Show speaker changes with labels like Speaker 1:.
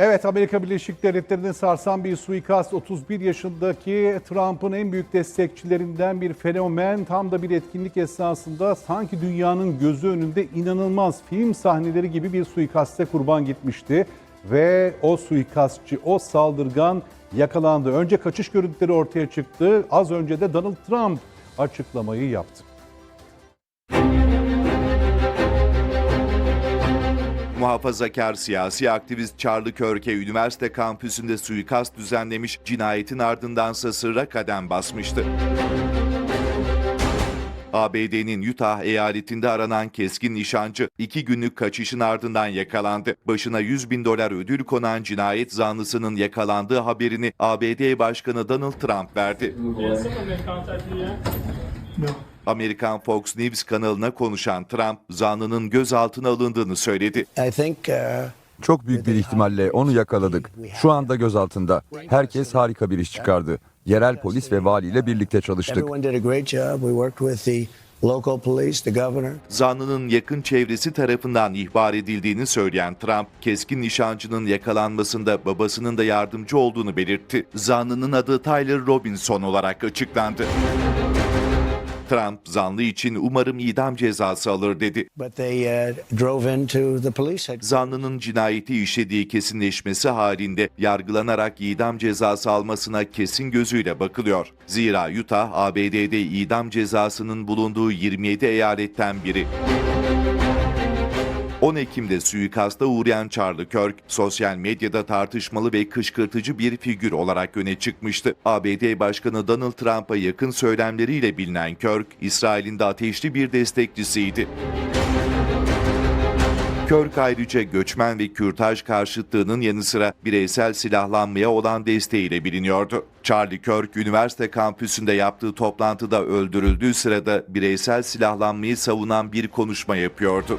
Speaker 1: Evet Amerika Birleşik Devletleri'ni sarsan bir suikast 31 yaşındaki Trump'ın en büyük destekçilerinden bir fenomen tam da bir etkinlik esnasında sanki dünyanın gözü önünde inanılmaz film sahneleri gibi bir suikaste kurban gitmişti. Ve o suikastçı, o saldırgan yakalandı. Önce kaçış görüntüleri ortaya çıktı. Az önce de Donald Trump açıklamayı yaptı.
Speaker 2: Muhafazakar siyasi aktivist Charlie Kirk'e üniversite kampüsünde suikast düzenlemiş, cinayetin ardındansa sırra kadem basmıştı. ABD'nin Utah eyaletinde aranan keskin nişancı iki günlük kaçışın ardından yakalandı. Başına 100 bin dolar ödül konan cinayet zanlısının yakalandığı haberini ABD Başkanı Donald Trump verdi. Amerikan Fox News kanalına konuşan Trump, zanlının gözaltına alındığını söyledi.
Speaker 3: I think uh,
Speaker 4: Çok büyük bir ihtimalle onu yakaladık. Şu anda gözaltında. Herkes harika bir iş çıkardı. Yerel polis ve valiyle birlikte çalıştık.
Speaker 3: everyone did a great job. We worked with the local police, the governor.
Speaker 2: Zanlının yakın çevresi tarafından ihbar edildiğini söyleyen Trump, keskin nişancının yakalanmasında babasının da yardımcı olduğunu belirtti. Zanlının adı Tyler Robinson olarak açıklandı. Trump, zanlı için umarım idam cezası alır dedi.
Speaker 3: Uh.
Speaker 2: Zanlının cinayeti işlediği kesinleşmesi halinde yargılanarak idam cezası almasına kesin gözüyle bakılıyor. Zira Utah, ABD'de idam cezasının bulunduğu 27 eyaletten biri. 10 Ekim'de suikasta uğrayan Charlie Kirk, sosyal medyada tartışmalı ve kışkırtıcı bir figür olarak öne çıkmıştı. ABD Başkanı Donald Trump'a yakın söylemleriyle bilinen Kirk, İsrail'in de ateşli bir destekçisiydi. Kirk ayrıca göçmen ve kürtaj karşıtlığının yanı sıra bireysel silahlanmaya olan desteğiyle biliniyordu. Charlie Kirk, üniversite kampüsünde yaptığı toplantıda öldürüldüğü sırada bireysel silahlanmayı savunan bir konuşma yapıyordu.